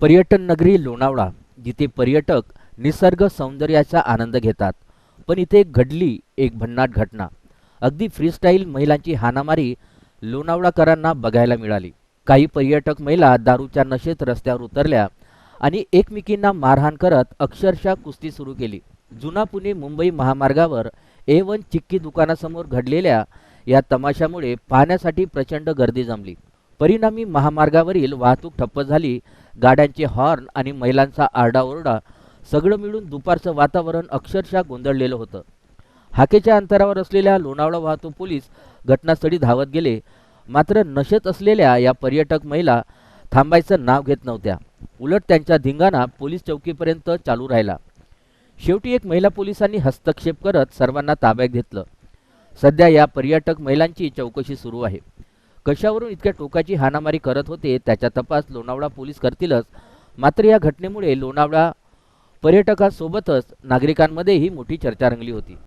पर्यटन नगरी लोणावळा जिथे पर्यटक निसर्ग सौंदर्याचा आनंद घेतात. पण इथे घडली एक भन्नाट घटना. अगदी फ्रीस्टाईल महिलांची हाणामारी लोणावळाकरांना बघायला मिळाली. काही पर्यटक महिला दारूच्या नशेत रस्त्यावर उतरल्या आणि एकमेकींना मारहाण करत अक्षरशः कुस्ती सुरू केली. जुना पुणे मुंबई महामार्गावर ए वन चिक्की दुकानासमोर घडलेल्या या तमाशामुळे पाहण्यासाठी प्रचंड गर्दी जमली. परिणामी महामार्गावरील वाहतूक ठप्प झाली. गाड्यांचे हॉर्न आणि महिलांचा आरडाओरडा सगळं मिळून दुपारचं वातावरण अक्षरशः गोंधळलेलं होतं. हाकेच्या अंतरावर असलेल्या लोणावळा वाहतूक पोलीस घटनास्थळी धावत गेले. मात्र नशेत असलेल्या या पर्यटक महिला थांबायचं नाव घेत नव्हत्या. उलट त्यांच्या धिंगाणा पोलीस चौकीपर्यंत चालू राहिला. शेवटी एक महिला पोलिसांनी हस्तक्षेप करत सर्वांना ताब्यात घेतलं. सध्या या पर्यटक महिलांची चौकशी सुरू आहे. कशावरून इतक्या टोकाची हाणामारी करत होते त्याचा तपास लोणावळा पोलीस करतीलच. मात्र या घटनेमुळे लोणावळा पर्यटकासोबतच नागरिकांमध्येही मोठी चर्चा रंगली होती.